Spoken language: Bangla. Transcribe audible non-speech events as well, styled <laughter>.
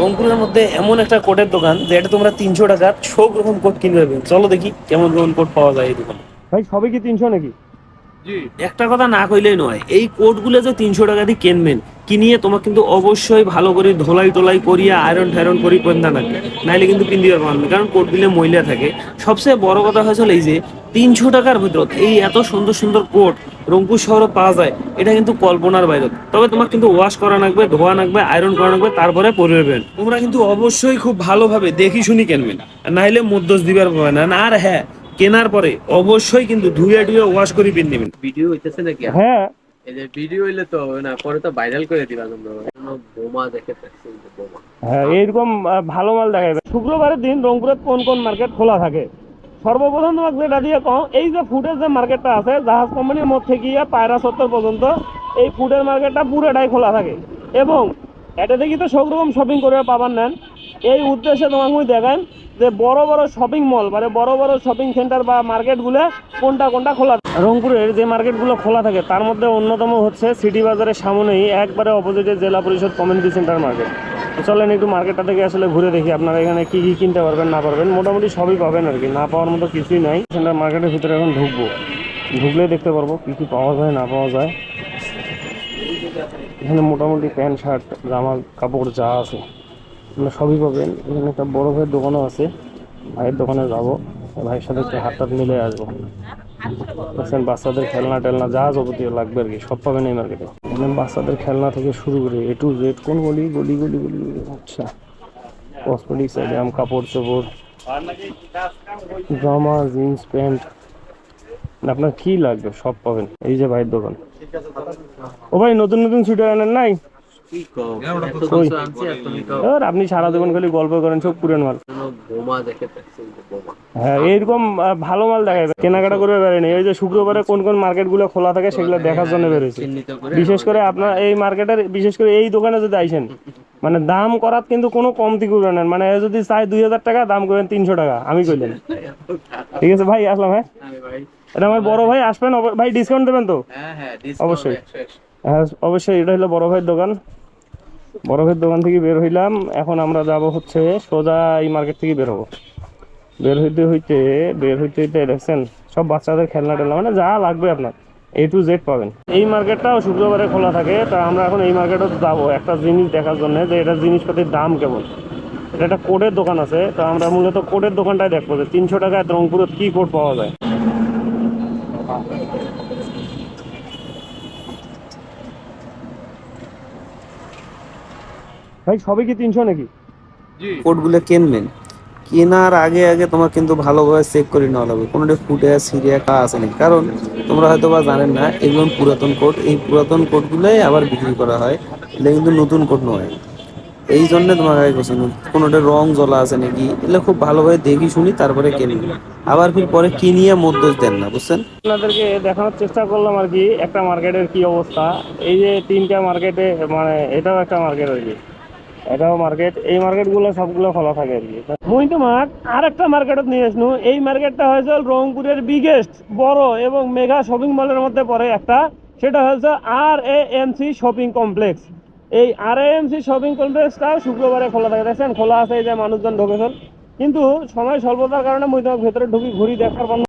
রংপুরের মধ্যে এমন একটা কোটের দোকান যেটা তোমরা তিনশো টাকার সব রকম কোট কিনে পাবেন চলো দেখি কেমন কেমন কোট পাওয়া যায় এই দোকানে। ভাই সবই কি তিনশো নাকি? একটা কথা না কইলেই নয় এই কোটগুলো যে তিনশো টাকা দিয়ে কিনবেন কিনিয়ে তোমার কিন্তু অবশ্যই ভালো করে ধোলাই টোলাই করিয়া আয়রন টায়রন করি পয়ন্দা লাগবে নাইলে কিন্তু পিন্দিতে পারবে না কারণ কোটগুলো ময়লা থাকে। সবচেয়ে বড় কথা হয়েছিল এই যে তিনশো টাকার ভিতর এই এত সুন্দর সুন্দর কোট রংপুর শহরে পাওয়া যায়। এটা কিন্তু কল্পনার বাইরে। তবে তোমার কিন্তু ওয়াশ করা লাগবে ধোয়া লাগবে আয়রন করা লাগবে তারপরে পরবেন তোমরা কিন্তু অবশ্যই খুব ভালোভাবে দেখি শুনি কিনবেন নাইলে মধ্যস দিবার পাবে না। আর হ্যাঁ কেনার পরে অবশ্যই কিন্তু ধুয়ে ধুয়ে ওয়াশ করে পিন নেবেন। ভিডিও হইতেছে নাকি? হ্যাঁ। এই যে ভিডিও হইলে তো হবে না পরে তো ভাইরাল করে দিবা তোমরা। বোমা দেখে বোমা। হ্যাঁ এইরকম ভালো মাল দেখা যাবে শুক্রবারের দিন রংপুরের কোন কোন মার্কেট খোলা থাকে? সর্বপ্রথম তোমাকে যেটা দিয়ে কম এই যে ফুডের যে মার্কেটটা আছে, জাহাজ কোম্পানির মধ্যে গিয়ে পায়রা সত্তর পর্যন্ত এই ফুডের মার্কেটটা পুরোটাই খোলা থাকে। এবং এটা দেখি তো সব রকম শপিং করে পাবার নেন। এই উদ্দেশ্যে তোমাকে দেখান যে বড় বড় শপিং মল মানে বড় বড় শপিং সেন্টার বা মার্কেটগুলো কোনটা কোনটা খোলা রংপুরের যে মার্কেটগুলো খোলা থাকে, তার মধ্যে অন্যতম হচ্ছে সিটি বাজারের সামনেই একবারে অপোজিটে জেলা পরিষদ কমিউনিটি সেন্টার মার্কেট চলেন একটু মার্কেটটা থেকে আসলে ঘুরে দেখি আপনারা এখানে কি কি কিনতে পারবেন, না পারবেন। মোটামুটি সবই পাবেন আর কি। না পাওয়ার মতো কিছুই নাই। সেন্টার মার্কেটের ভিতরে এখন ঢুকবো। ঢুকলে দেখতে পারব কি কি পাওয়া যায়, না পাওয়া যায়। এখানে মোটামুটি প্যান্ট, শার্ট, জামা, কাপড় যা আছে আপনারা সবই পাবেন। এখানে একটা বড় ভাইয়ের দোকানও আছে। ভাইয়ের দোকানে যাব। ভাইয়ের সাথে একটু হাত টাত মিলে আসব। দেখছেন বাচ্চাদের খেলনা টেলনা যা যাবতীয় লাগবে আর কি, সব পাবেন এই মার্কেটে এখানে বাচ্চাদের খেলনা থেকে শুরু করে এ টু জেড কোন গলি গলি গলি গলি আচ্ছা। কসমেটিক্স আইটেম কাপড় চোপড়, জামা, জিন্স, প্যান্ট। আপনার কি লাগবে, সব পাবেন। এই যে ভাইয়ের দোকান। ও ভাই, নতুন নতুন সুইটার আনেন নাই? আপনি সারা দোকান খালি গল্প করেন সব পুরান মাল হ্যাঁ এইরকম ভালো মাল কেনাকাটা করে বেরোয়নি ওই যে শুক্রবারে কোন কোন মার্কেটগুলো খোলা থাকে সেগুলো দেখার জন্য বেরোয়েছে। বিশেষ করে আপনার এই মার্কেটের বিশেষ করে এই দোকানে যদি আইসেন <laughs> মানে দাম করার কিন্তু কোনো কমতি করবেন না। মানে যদি চাই দুই হাজার টাকা দাম করবেন তিনশো টাকা আমি কইলেন <laughs> ঠিক আছে ভাই আসলাম হ্যাঁ? ভাই। এটা আমার বড় ভাই আসবেন? অব- ভাই ডিসকাউন্ট দেবেন তো? হ্যাঁ হ্যাঁ অবশ্যই। অবশ্যই হ্যাঁ অবশ্যই এটা হলো বড় ভাইয়ের দোকান। ভাইয়ের দোকান থেকে বের হইলাম। এখন আমরা যাব হচ্ছে সোজা এই মার্কেট থেকে বের হব। বের হইতে হইতে, বের হইতে হইতে দেখছেন, সব বাচ্চাদের খেলনা টেলনা মানে যা লাগবে আপনার এ টু জেড পাবেন। এই মার্কেটটাও শুক্রবারে খোলা থাকে, তা আমরা এখন এই মার্কেটে যাব একটা জিনিস দেখার জন্য যে এটা জিনিসপাতির দাম কেমন। এটা একটা কোডের দোকান আছে, তো আমরা মূলত কোডের দোকানটাই দেখব যে তিনশো টাকায় রংপুরে কি কোড পাওয়া যায়। ভাই সবই কি তিনশো নাকি? কোটগুলো কিনবেন? কেনার আগে আগে তোমার কিন্তু ভালোভাবে চেক করে নেওয়া লাগবে। কোনোটা ফুটে সিরিয়া কা আছে নাকি? কারণ তোমরা হয়তো বা জানেন না এগুলো পুরাতন কোট এই পুরাতন কোটগুলোই আবার বিক্রি করা হয়। এটা কিন্তু নতুন কোট নয়। এই জন্য তোমার আগে কোশ্চেন কোনোটা রং জ্বলা আছে নাকি? এগুলো খুব ভালোভাবে দেখি শুনি তারপরে কিনবেন আবার ফির পরে কিনিয়ে মধ্যস দেন না বুঝছেন? আপনাদেরকে দেখানোর চেষ্টা করলাম আর কি একটা মার্কেটের কি অবস্থা। এই যে তিনটা মার্কেটে মানে এটাও একটা মার্কেট আর কি। এটাও মার্কেট এই মার্কেটগুলো সবগুলো খোলা থাকে আর কি। মুই মার্কেটত নিয়ে আসনু। এই মার্কেটটা হয়েছে রংপুরের বিগেস্ট বড় এবং মেগা শপিং মলের মধ্যে পড়ে একটা। সেটা হচ্ছে R A M C shopping complex এই আর এম সি শপিং কমপ্লেক্সটাও শুক্রবারে খোলা থাকে। দেখছেন, খোলা আছে এই যে মানুষজন ঢোকেছেন। কিন্তু সময় স্বল্পতার কারণে মুই ভেতরে ঢুকি ঘুরি দেখার